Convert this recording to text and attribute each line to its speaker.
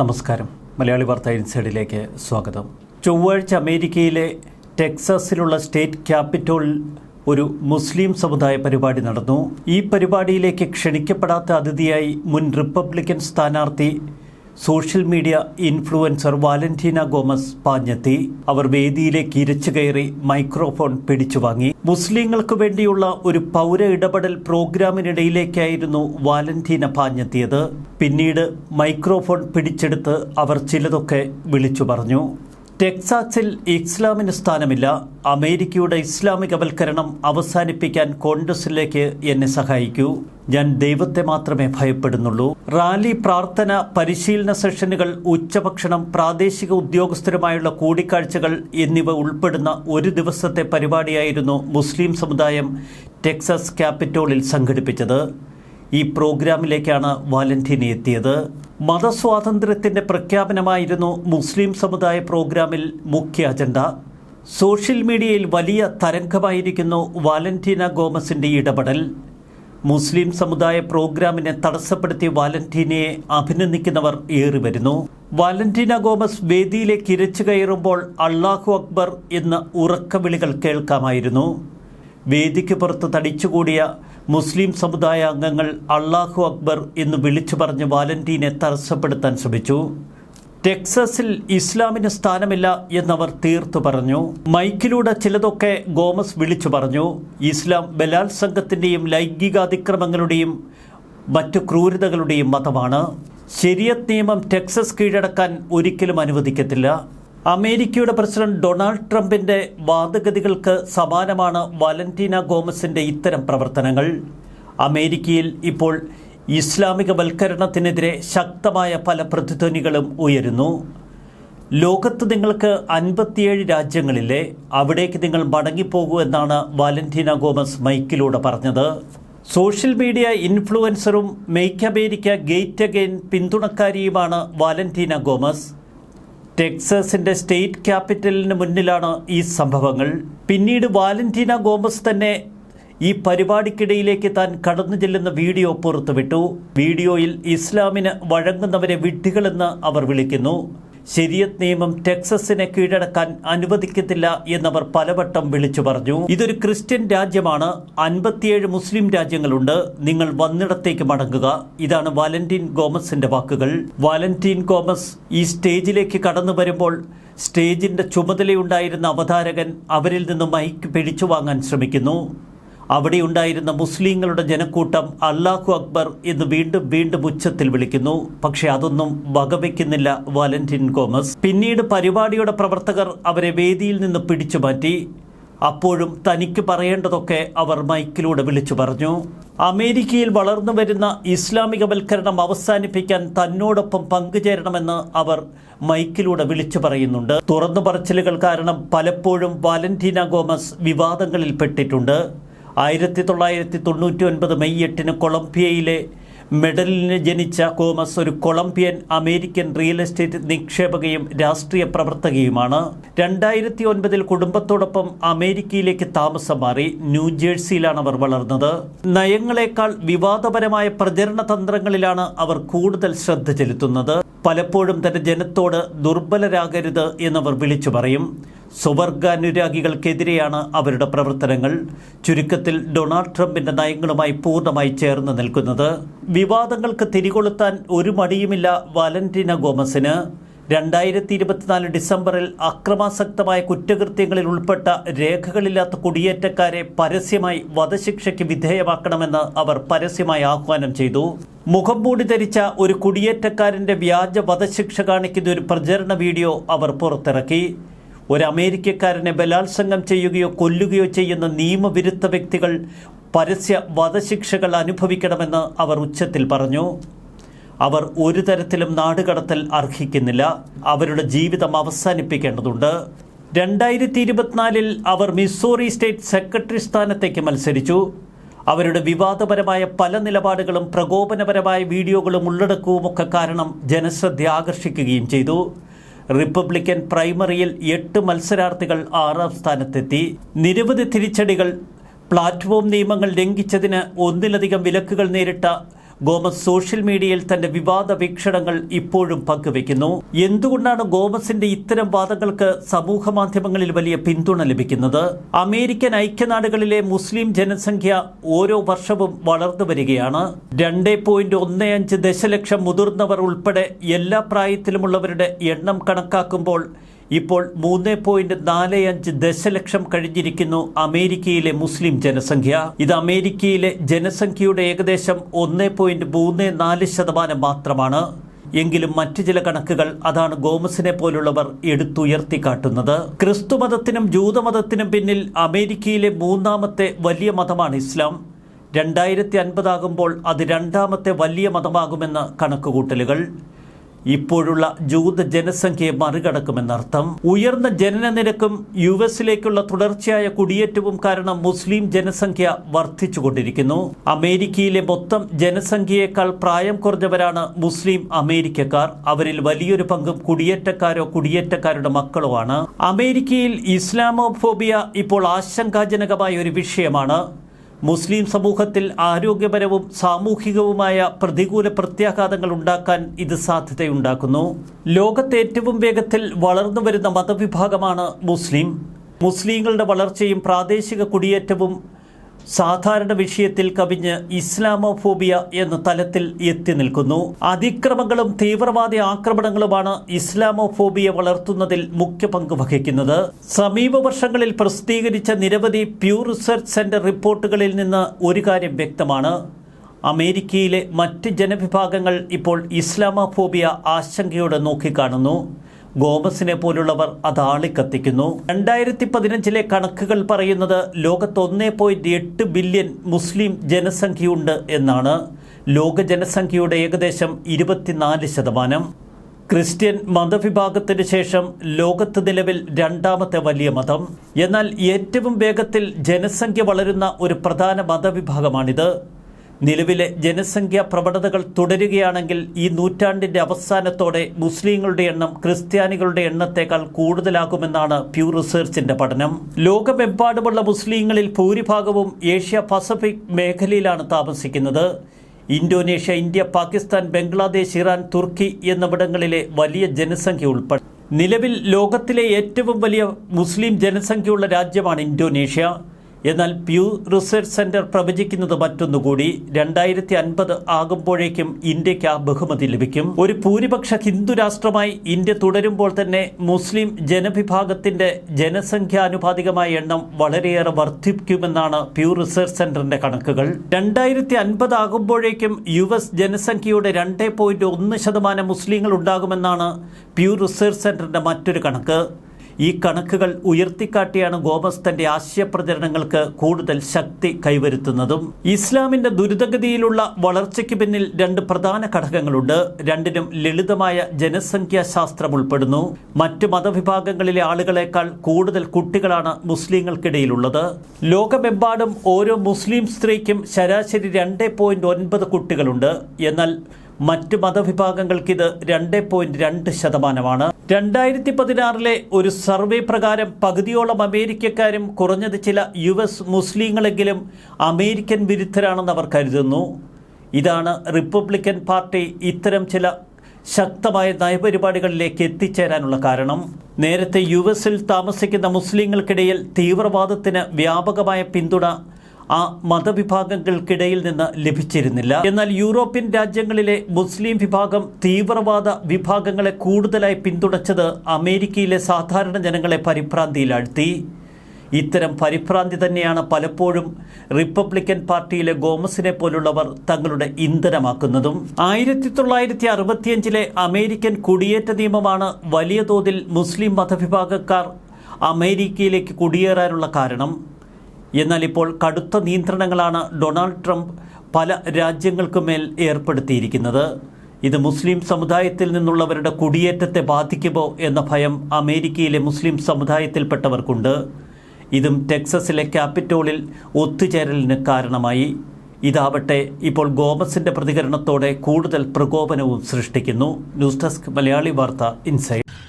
Speaker 1: നമസ്കാരം. മലയാളി വാർത്ത ഇൻസൈഡിലേക്ക് സ്വാഗതം. ചൊവ്വാഴ്ച അമേരിക്കയിലെ ടെക്സസിലുള്ള സ്റ്റേറ്റ് ക്യാപിറ്റോളിൽ ഒരു മുസ്ലിം സമുദായ പരിപാടി നടന്നു. ഈ പരിപാടിയിലേക്ക് ക്ഷണിക്കപ്പെടാത്ത അതിഥിയായി മുൻ റിപ്പബ്ലിക്കൻ സ്ഥാനാർത്ഥി social media influencer Valentina Gomez പാഞ്ഞെത്തി. അവർ വേദിയിലേക്ക് ഇരച്ചു കയറി മൈക്രോഫോൺ പിടിച്ചു വാങ്ങി. മുസ്ലിങ്ങൾക്ക് വേണ്ടിയുള്ള ഒരു പൗര ഇടപെടൽ പ്രോഗ്രാമിനിടയിലേക്കായിരുന്നു വാലന്റീന പാഞ്ഞെത്തിയത്. പിന്നീട് മൈക്രോഫോൺ പിടിച്ചെടുത്ത് അവർ ചിലതൊക്കെ വിളിച്ചു പറഞ്ഞു. ടെക്സാസിൽ ഇസ്ലാമിന് സ്ഥാനമില്ല. അമേരിക്കയുടെ ഇസ്ലാമികവൽക്കരണം അവസാനിപ്പിക്കാൻ കോൺഗ്രസിലേക്ക് എന്നെ സഹായിക്കൂ. ഞാൻ ദൈവത്തെ മാത്രമേ ഭയപ്പെടുന്നുള്ളൂ. റാലി പ്രാർത്ഥന പരിശീലന സെഷനുകൾ ഉച്ചഭക്ഷണം പ്രാദേശിക ഉദ്യോഗസ്ഥരുമായുള്ള കൂടിക്കാഴ്ചകൾ എന്നിവ ഉൾപ്പെടുന്ന ഒരു ദിവസത്തെ പരിപാടിയായിരുന്നു മുസ്ലിം സമുദായം ടെക്സസ് ക്യാപിറ്റോളിൽ സംഘടിപ്പിച്ചത്. ഈ പ്രോഗ്രാമിലേക്കാണ് വാലന്റീനി എത്തിയത്. മതസ്വാതന്ത്ര്യത്തിന്റെ പ്രഖ്യാപനമായിരുന്നു മുസ്ലിം സമുദായ പ്രോഗ്രാമിൽ മുഖ്യ അജണ്ട. സോഷ്യൽ മീഡിയയിൽ വലിയ തരംഗമായിരിക്കുന്നു വാലന്റീന ഗോമസിന്റെ ഇടപെടൽ. മുസ്ലിം സമുദായ പ്രോഗ്രാമിനെ തടസ്സപ്പെടുത്തി വാലന്റീനയെ അഭിനന്ദിക്കുന്നവർ ഏറി വരുന്നു വാലന്റീന ഗോമസ് വേദിയിലേക്ക് ഇരച്ചു കയറുമ്പോൾ അള്ളാഹു അക്ബർ എന്ന ഉറക്കവിളികൾ കേൾക്കാമായിരുന്നു. വേദിക്ക് പുറത്ത് തടിച്ചുകൂടിയ മുസ്ലിം സമുദായ അംഗങ്ങൾ അള്ളാഹു അക്ബർ എന്ന് വിളിച്ചു പറഞ്ഞ് വാലന്റീനെ തടസ്സപ്പെടുത്താൻ ശ്രമിച്ചു. ടെക്സസിൽ ഇസ്ലാമിന് സ്ഥാനമില്ല എന്നവർ തീർത്തു പറഞ്ഞു. മൈക്കിലൂടെ ചിലതൊക്കെ ഗോമസ് വിളിച്ചു പറഞ്ഞു. ഇസ്ലാം ബലാത്സംഗത്തിന്റെയും ലൈംഗികാതിക്രമങ്ങളുടെയും മറ്റു ക്രൂരതകളുടെയും മതമാണ്. ശരിയത് നിയമം ടെക്സസ് കീഴടക്കാൻ ഒരിക്കലും അനുവദിക്കത്തില്ല. അമേരിക്കയുടെ പ്രസിഡന്റ് ഡൊണാൾഡ് ട്രംപിന്റെ വാദഗതികൾക്ക് സമാനമാണ് വാലന്റീന ഗോമസിന്റെ ഇത്തരം പ്രവർത്തനങ്ങൾ. അമേരിക്കയിൽ ഇപ്പോൾ ഇസ്ലാമികവൽക്കരണത്തിനെതിരെ ശക്തമായ പല പ്രതിധ്വനികളും ഉയരുന്നു. ലോകത്ത് നിങ്ങൾക്ക് അൻപത്തിയേഴ് രാജ്യങ്ങളിലെ അവിടേക്ക് നിങ്ങൾ മടങ്ങിപ്പോകൂ എന്നാണ് വാലന്റീന ഗോമസ് മൈക്കിലൂടെ പറഞ്ഞത്. സോഷ്യൽ മീഡിയ ഇൻഫ്ലുവൻസറും മെയ്ക്ക് അമേരിക്ക ഗേറ്റ് അഗെയിൻ പിന്തുണക്കാരിയുമാണ് വാലന്റീന ഗോമസ്. ടെക്സസിന്റെ സ്റ്റേറ്റ് ക്യാപിറ്റലിന് മുന്നിലാണ് ഈ സംഭവങ്ങൾ. പിന്നീട് വാലന്റീന ഗോമസ് തന്നെ ഈ പരിപാടിക്കിടയിലേക്ക് താൻ കടന്നു ചെല്ലുന്ന വീഡിയോ പുറത്തുവിട്ടു. വീഡിയോയിൽ ഇസ്ലാമിന് വഴങ്ങുന്നവരെ വിഡ്ഢികളെന്ന് അവർ വിളിക്കുന്നു. ശരിയത്ത് നിയമം ടെക്സസിനെ കീഴടക്കാൻ അനുവദിക്കത്തില്ല എന്നവർ പലവട്ടം വിളിച്ചു പറഞ്ഞു. ഇതൊരു ക്രിസ്ത്യൻ രാജ്യമാണ്. അൻപത്തിയേഴ് മുസ്ലിം രാജ്യങ്ങളുണ്ട്. നിങ്ങൾ വന്നിടത്തേക്ക് മടങ്ങുക. ഇതാണ് വാലന്റീൻ ഗോമസിന്റെ വാക്കുകൾ. വാലന്റീൻ ഗോമസ് ഈ സ്റ്റേജിലേക്ക് കടന്നു വരുമ്പോൾ സ്റ്റേജിന്റെ ചുമതലയുണ്ടായിരുന്ന അവതാരകൻ അവരിൽ നിന്ന് മൈക്ക് പിടിച്ചു വാങ്ങാൻ ശ്രമിക്കുന്നു. അവിടെയുണ്ടായിരുന്ന മുസ്ലിങ്ങളുടെ ജനക്കൂട്ടം അള്ളാഹു അക്ബർ എന്ന് വീണ്ടും വീണ്ടും ഉച്ചത്തിൽ വിളിക്കുന്നു. പക്ഷെ അതൊന്നും വകവയ്ക്കുന്നില്ല വാലന്റിൻ ഗോമസ്. പിന്നീട് പരിപാടിയുടെ പ്രവർത്തകർ അവരെ വേദിയിൽ നിന്ന് പിടിച്ചു മാറ്റി. അപ്പോഴും തനിക്ക് പറയേണ്ടതൊക്കെ അവർ മൈക്കിലൂടെ വിളിച്ചു പറഞ്ഞു. അമേരിക്കയിൽ വളർന്നു വരുന്ന ഇസ്ലാമികവൽക്കരണം അവസാനിപ്പിക്കാൻ തന്നോടൊപ്പം പങ്കുചേരണമെന്ന് അവർ മൈക്കിലൂടെ വിളിച്ചു പറയുന്നുണ്ട്. തുറന്നു പറച്ചിലുകൾ കാരണം പലപ്പോഴും വാലന്റീന ഗോമസ് വിവാദങ്ങളിൽ പെട്ടിട്ടുണ്ട് ആയിരത്തി തൊള്ളായിരത്തി തൊണ്ണൂറ്റി ഒൻപത് മെയ് എട്ടിന് കൊളംബിയയിലെ മെഡലിന് ജനിച്ച കോമസ് ഒരു കൊളംബിയൻ അമേരിക്കൻ റിയൽ എസ്റ്റേറ്റ് നിക്ഷേപകയും രാഷ്ട്രീയ പ്രവർത്തകയുമാണ്. രണ്ടായിരത്തി ഒൻപതിൽ കുടുംബത്തോടൊപ്പം അമേരിക്കയിലേക്ക് താമസം മാറി ന്യൂജേഴ്സിയിലാണ് അവർ വളർന്നത്. നയങ്ങളെക്കാൾ വിവാദപരമായ പ്രചരണ തന്ത്രങ്ങളിലാണ് അവർ കൂടുതൽ ശ്രദ്ധ ചെലുത്തുന്നത്. പലപ്പോഴും തന്റെ ജനത്തോട് ദുർബലരാകരുത് എന്നവർ വിളിച്ചു പറയും. സ്വവർഗാനുരാഗികൾക്കെതിരെയാണ് അവരുടെ പ്രവർത്തനങ്ങൾ. ചുരുക്കത്തിൽ ഡൊണാൾഡ് ട്രംപിന്റെ നയങ്ങളുമായി പൂർണമായി ചേർന്ന് നിൽക്കുന്നത്. വിവാദങ്ങൾക്ക് തിരികൊളുത്താൻ ഒരു മടിയുമില്ല വാലന്റീന ഗോമസിന്. രണ്ടായിരത്തി ഇരുപത്തിനാല് ഡിസംബറിൽ അക്രമാസക്തമായ കുറ്റകൃത്യങ്ങളിൽ ഉൾപ്പെട്ട രേഖകളില്ലാത്ത കുടിയേറ്റക്കാരെ പരസ്യമായി വധശിക്ഷയ്ക്ക് വിധേയമാക്കണമെന്ന് അവർ പരസ്യമായി ആഹ്വാനം ചെയ്തു. മുഖം മൂടി ധരിച്ച ഒരു കുടിയേറ്റക്കാരന്റെ വ്യാജ വധശിക്ഷ കാണിക്കുന്ന ഒരു പ്രചരണ വീഡിയോ അവർ പുറത്തിറക്കി. ഒരു അമേരിക്കക്കാരനെ ബലാത്സംഗം ചെയ്യുകയോ കൊല്ലുകയോ ചെയ്യുന്ന നിയമവിരുദ്ധ വ്യക്തികൾ പരസ്യ വധശിക്ഷകൾ അനുഭവിക്കണമെന്ന് അവർ ഉച്ചത്തിൽ പറഞ്ഞു. അവർ ഒരു തരത്തിലും നാടുകടത്തൽ അർഹിക്കുന്നില്ല. അവരുടെ ജീവിതം അവസാനിപ്പിക്കേണ്ടതുണ്ട്. രണ്ടായിരത്തി ഇരുപത്തിനാലിൽ അവർ മിസോറി സ്റ്റേറ്റ് സെക്രട്ടറി സ്ഥാനത്തേക്ക് മത്സരിച്ചു. അവരുടെ വിവാദപരമായ പല നിലപാടുകളും പ്രകോപനപരമായ വീഡിയോകളും ഉള്ളടക്കവുമൊക്കെ കാരണം ജനശ്രദ്ധ ആകർഷിക്കുകയും ചെയ്തു. റിപ്പബ്ലിക്കൻ പ്രൈമറിയിൽ എട്ട് മത്സരാർത്ഥികൾ ആറാം സ്ഥാനത്തെത്തി. നിരവധി തിരിച്ചടികൾ പ്ലാറ്റ്ഫോം നിയമങ്ങൾ ലംഘിച്ചതിന് ഒന്നിലധികം വിലക്കുകൾ നേരിട്ട ഗോമസ് സോഷ്യൽ മീഡിയയിൽ തന്റെ വിവാദ വീക്ഷണങ്ങൾ ഇപ്പോഴും പങ്കുവെക്കുന്നു എന്തുകൊണ്ടാണ് ഗോമസിന്റെ ഇത്തരം വാദങ്ങൾക്ക് സമൂഹ മാധ്യമങ്ങളിൽ വലിയ പിന്തുണ ലഭിക്കുന്നത്? അമേരിക്കൻ ഐക്യനാടുകളിലെ മുസ്ലിം ജനസംഖ്യ ഓരോ വർഷവും വളർന്നു വരികയാണ്. രണ്ട് പോയിന്റ് ഒന്ന് അഞ്ച് ദശലക്ഷം മുതിർന്നവർ ഉൾപ്പെടെ എല്ലാ പ്രായത്തിലുമുള്ളവരുടെ എണ്ണം കണക്കാക്കുമ്പോൾ ഇപ്പോൾ മൂന്ന് പോയിന്റ് നാല് അഞ്ച് ദശലക്ഷം കഴിഞ്ഞിരിക്കുന്നു അമേരിക്കയിലെ മുസ്ലിം ജനസംഖ്യ. ഇത് അമേരിക്കയിലെ ജനസംഖ്യയുടെ ഏകദേശം ഒന്ന് പോയിന്റ് മൂന്ന് നാല് ശതമാനം മാത്രമാണ്. എങ്കിലും മറ്റു ചില കണക്കുകൾ അതാണ് ഗോമസിനെ പോലുള്ളവർ എടുത്തുയർത്തിക്കാട്ടുന്നത്. ക്രിസ്തുമതത്തിനും ജൂതമതത്തിനും പിന്നിൽ അമേരിക്കയിലെ മൂന്നാമത്തെ വലിയ മതമാണ് ഇസ്ലാം. രണ്ടായിരത്തി അൻപതാകുമ്പോൾ അത് രണ്ടാമത്തെ വലിയ മതമാകുമെന്ന് കണക്കുകൂട്ടലുകൾ. ഇപ്പോഴുള്ള ജൂത ജനസംഖ്യയെ മറികടക്കുമെന്നർത്ഥം. ഉയർന്ന ജനന നിരക്കും യു എസിലേക്കുള്ള തുടർച്ചയായ കുടിയേറ്റവും കാരണം മുസ്ലിം ജനസംഖ്യ വർദ്ധിച്ചുകൊണ്ടിരിക്കുന്നു. അമേരിക്കയിലെ മൊത്തം ജനസംഖ്യയേക്കാൾ പ്രായം കുറഞ്ഞവരാണ് മുസ്ലിം അമേരിക്കക്കാർ. അവരിൽ വലിയൊരു പങ്കും കുടിയേറ്റക്കാരോ കുടിയേറ്റക്കാരുടെ മക്കളോ ആണ്. അമേരിക്കയിൽ ഇസ്ലാമോഫോബിയ ഇപ്പോൾ ആശങ്കാജനകമായ ഒരു വിഷയമാണ്. മുസ്ലിം സമൂഹത്തിൽ ആരോഗ്യപരവും സാമൂഹികവുമായ പ്രതികൂല പ്രത്യാഘാതങ്ങൾ ഉണ്ടാക്കാൻ ഇത് സാധ്യതയുണ്ടാക്കുന്നു. ലോകത്തെ ഏറ്റവും വേഗത്തിൽ വളർന്നു വരുന്ന മതവിഭാഗമാണ് മുസ്ലിം. മുസ്ലിങ്ങളുടെ വളർച്ചയും പ്രാദേശിക കുടിയേറ്റവും സാധാരണ വിഷയത്തിൽ കവിഞ്ഞ് ഇസ്ലാമോഫോബിയ എന്ന തലത്തിൽ എത്തി നിൽക്കുന്നു. അതിക്രമങ്ങളും തീവ്രവാദി ആക്രമണങ്ങളുമാണ് ഇസ്ലാമോഫോബിയ വളർത്തുന്നതിൽ മുഖ്യ പങ്ക് വഹിക്കുന്നത്. സമീപ വർഷങ്ങളിൽ പ്രസിദ്ധീകരിച്ച നിരവധി പ്യൂർ റിസർച്ച് സെന്റർ റിപ്പോർട്ടുകളിൽ നിന്ന് ഒരു കാര്യം വ്യക്തമാണ്. അമേരിക്കയിലെ മറ്റ് ജനവിഭാഗങ്ങൾ ഇപ്പോൾ ഇസ്ലാമോഫോബിയ ആശങ്കയോടെ നോക്കിക്കാണുന്നു. ഗോമസിനെ പോലുള്ളവർ അത് ആളിക്കത്തിക്കുന്നു. രണ്ടായിരത്തി പതിനഞ്ചിലെ കണക്കുകൾ പറയുന്നത് ലോകത്ത് ഒന്നേ പോയിന്റ് എട്ട് ബില്യൺ മുസ്ലിം ജനസംഖ്യയുണ്ട് എന്നാണ്. ലോക ജനസംഖ്യയുടെ ഏകദേശം ഇരുപത്തിനാല് ശതമാനം. ക്രിസ്ത്യൻ മതവിഭാഗത്തിന് ശേഷം ലോകത്ത് നിലവിൽ രണ്ടാമത്തെ വലിയ മതം. എന്നാൽ ഏറ്റവും വേഗത്തിൽ ജനസംഖ്യ വളരുന്ന ഒരു പ്രധാന മതവിഭാഗമാണിത്. നിലവിലെ ജനസംഖ്യാ പ്രവണതകൾ തുടരുകയാണെങ്കിൽ ഈ നൂറ്റാണ്ടിന്റെ അവസാനത്തോടെ മുസ്ലിങ്ങളുടെ എണ്ണം ക്രിസ്ത്യാനികളുടെ എണ്ണത്തേക്കാൾ കൂടുതലാകുമെന്നാണ് പ്യൂ റിസർച്ചിന്റെ പഠനം. ലോകമെമ്പാടുമുള്ള മുസ്ലിങ്ങളിൽ ഭൂരിഭാഗവും ഏഷ്യ പസഫിക് മേഖലയിലാണ് താമസിക്കുന്നത്. Indonesia India Pakistan Bangladesh Iran തുർക്കി എന്നിവിടങ്ങളിലെ വലിയ ജനസംഖ്യ ഉൾപ്പെടെ. നിലവിൽ ലോകത്തിലെ ഏറ്റവും വലിയ മുസ്ലിം ജനസംഖ്യയുള്ള രാജ്യമാണ് ഇന്തോനേഷ്യ. എന്നാൽ പ്യൂ റിസർച്ച് സെന്റർ പ്രവചിക്കുന്നത് മറ്റൊന്നുകൂടി. രണ്ടായിരത്തി അൻപത് ആകുമ്പോഴേക്കും ഇന്ത്യയ്ക്ക് ആ ബഹുമതി ലഭിക്കും. ഒരു ഭൂരിപക്ഷ ഹിന്ദു രാഷ്ട്രമായി ഇന്ത്യ തുടരുമ്പോൾ തന്നെ മുസ്ലിം ജനവിഭാഗത്തിന്റെ ജനസംഖ്യാനുപാതികമായ എണ്ണം വളരെയേറെ വർദ്ധിക്കുമെന്നാണ് പ്യൂ റിസർച്ച് സെന്ററിന്റെ കണക്കുകൾ. രണ്ടായിരത്തി അൻപത് ആകുമ്പോഴേക്കും യു എസ് ജനസംഖ്യയുടെ രണ്ട് പോയിന്റ് ഒന്ന് ശതമാനം മുസ്ലിങ്ങൾ ഉണ്ടാകുമെന്നാണ് പ്യൂ റിസർച്ച് സെന്ററിന്റെ മറ്റൊരു കണക്ക്. ഈ കണക്കുകൾ ഉയർത്തിക്കാട്ടിയാണ് ഗോമസ് തന്റെ ആശയപ്രചരണങ്ങൾക്ക് കൂടുതൽ ശക്തി കൈവരുത്തുന്നതും. ഇസ്ലാമിന്റെ ദുരിതഗതിയിലുള്ള വളർച്ചയ്ക്ക് പിന്നിൽ രണ്ട് പ്രധാന ഘടകങ്ങളുണ്ട്. രണ്ടിനും ലളിതമായ ജനസംഖ്യാശാസ്ത്രം ഉൾപ്പെടുന്നു. മറ്റു മതവിഭാഗങ്ങളിലെ ആളുകളെക്കാൾ കൂടുതൽ കുട്ടികളാണ് മുസ്ലിങ്ങൾക്കിടയിലുള്ളത്. ലോകമെമ്പാടും ഓരോ മുസ്ലിം സ്ത്രീക്കും ശരാശരി രണ്ട് പോയിന്റ് ഒൻപത് കുട്ടികളുണ്ട്. എന്നാൽ മറ്റ് മതവിഭാഗങ്ങൾക്കിത് രണ്ട് പോയിന്റ് രണ്ട് ശതമാനമാണ്. രണ്ടായിരത്തി പതിനാറിലെ ഒരു സർവേ പ്രകാരം പകുതിയോളം അമേരിക്കക്കാരും കുറഞ്ഞത് ചില യു എസ് മുസ്ലിങ്ങളെങ്കിലും അമേരിക്കൻ വിരുദ്ധരാണെന്ന് അവർ കരുതുന്നു. ഇതാണ് റിപ്പബ്ലിക്കൻ പാർട്ടി ഇത്തരം ചില ശക്തമായ നയപരിപാടികളിലേക്ക് എത്തിച്ചേരാനുള്ള കാരണം. നേരത്തെ യു എസിൽ താമസിക്കുന്ന മുസ്ലിങ്ങൾക്കിടയിൽ തീവ്രവാദത്തിന് വ്യാപകമായ പിന്തുണ ആ മതവിഭാഗങ്ങൾക്കിടയിൽ നിന്ന് ലഭിച്ചിരുന്നില്ല. എന്നാൽ യൂറോപ്യൻ രാജ്യങ്ങളിലെ മുസ്ലിം വിഭാഗം തീവ്രവാദ വിഭാഗങ്ങളെ കൂടുതലായി പിന്തുണച്ചത് അമേരിക്കയിലെ സാധാരണ ജനങ്ങളെ പരിഭ്രാന്തിയിലാഴ്ത്തി. ഇത്തരം പരിഭ്രാന്തി തന്നെയാണ് പലപ്പോഴും റിപ്പബ്ലിക്കൻ പാർട്ടിയിലെ ഗോമസിനെ പോലുള്ളവർ തങ്ങളുടെ ഇന്ധനമാക്കുന്നതും. ആയിരത്തി തൊള്ളായിരത്തി അറുപത്തിയഞ്ചിലെ അമേരിക്കൻ കുടിയേറ്റ നിയമമാണ് വലിയ തോതിൽ മുസ്ലിം മതവിഭാഗക്കാർ അമേരിക്കയിലേക്ക് കുടിയേറാനുള്ള കാരണം. എന്നാൽ ഇപ്പോൾ കടുത്ത നിയന്ത്രണങ്ങളാണ് ഡൊണാൾഡ് ട്രംപ് പല രാജ്യങ്ങൾക്കുമേൽ ഏർപ്പെടുത്തിയിരിക്കുന്നത്. ഇത് മുസ്ലിം സമുദായത്തിൽ നിന്നുള്ളവരുടെ കുടിയേറ്റത്തെ ബാധിക്കുമോ എന്ന ഭയം അമേരിക്കയിലെ മുസ്ലിം സമുദായത്തിൽപ്പെട്ടവർക്കുണ്ട്. ഇതും ടെക്സസിലെ ക്യാപിറ്റോളിൽ ഒത്തുചേരലിന് കാരണമായി. ഇതാവട്ടെ ഇപ്പോൾ ഗോമസിന്റെ പ്രതികരണത്തോടെ കൂടുതൽ പ്രകോപനവും സൃഷ്ടിക്കുന്നു. ന്യൂസ് ഡെസ്ക് മലയാളി വാർത്ത ഇൻസൈഡ്.